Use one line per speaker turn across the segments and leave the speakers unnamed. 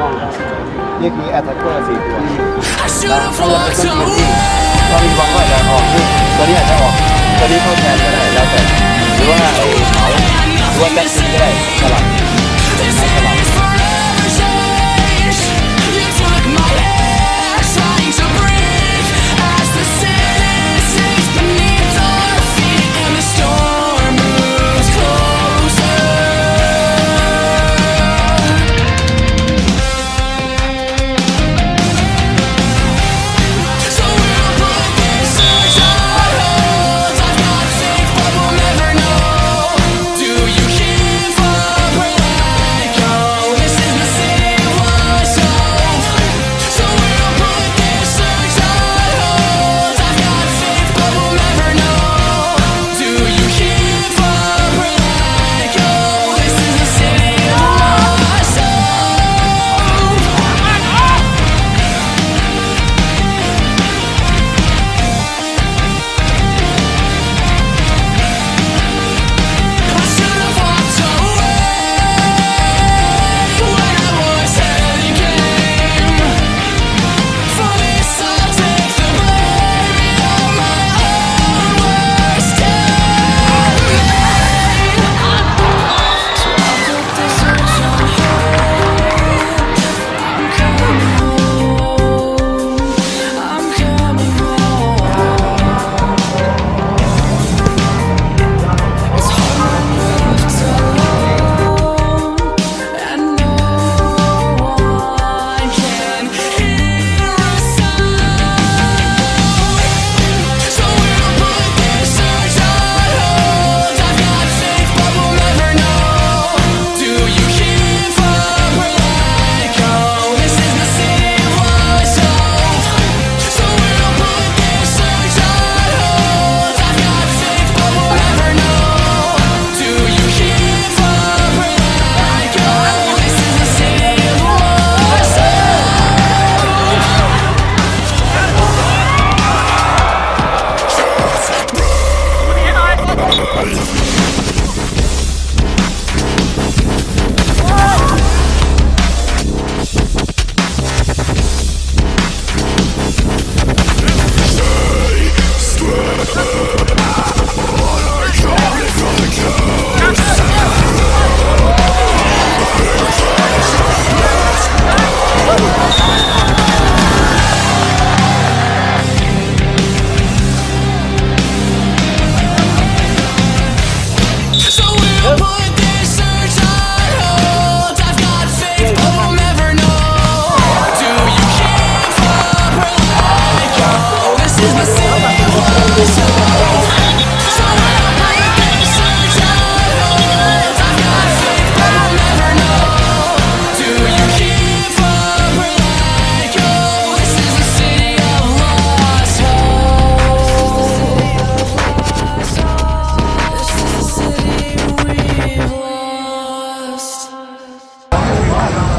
มองได้นี่คือแอตแทกเกอร์สี่ตัว
I should
แล้วถ้าเราเป็นต้นทีมที่
away.
ก็มีบางก็อาจจะออกที่ตัวนี้อาจจะออกตัวนี้เข้าแทนก็ได้แล้วแต่หรือว่าไอ้เขาหรือว่าแบ็คซิงก็ได้สลับ
สลับ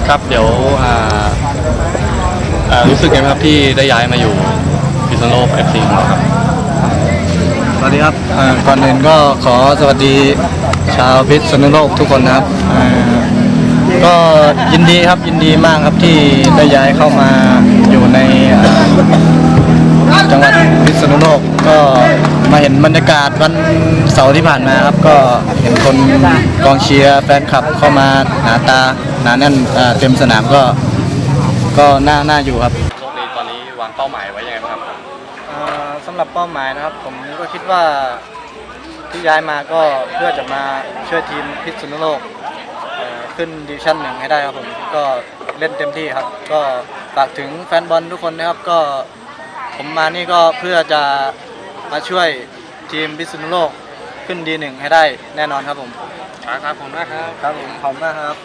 ครับเดี๋ยวอ่าอ่ารู้สึกไงบ้างครับที่ได้ย้ายมาอยู่พิษณุโลกเอฟซีของเราครับ
สวัสดีครับเอ่อก่อนอื่นก็ขอสวัสดีชาวพิษณุโลกทุกคนนะครับเอ่อก็ยินดีครับยินดีมากครับที่ได้ย้ายเข้ามาอยู่ในเอ่อ จังหวัดพิษณุโลกก็มาเห็นบรรยากาศวันเสาร์ที่ผ่านมาครับ ก็เห็นคนกองเชียร์แฟนคลับเข้ามาหนาตาหนาแน่นเต็มสนามก็ก็น่าน่าอยู่ครับ
โลกนี้ตอนนี้วางเป้าหมายไว้ยังไงครับ
สำหรับเป้าหมายนะครับ ผมก็คิดว่าที่ย้ายมาก็เพื่อจะมาช่วยทีมพิษณุโลกขึ้นดิวิชั่นหนึ่งให้ได้ครับผมก็เล่นเต็มที่ครับ ก็ฝากถึงแฟนบอลทุกคนนะครับก็ ผมมานี่ก็เพื่อจะมาช่วยทีมพิษณุโลกขึ้นดีหนึ่งให้ได้แน่นอนครับผม
ครับผมนะครับ
ครับผมขอบคุณมากครับ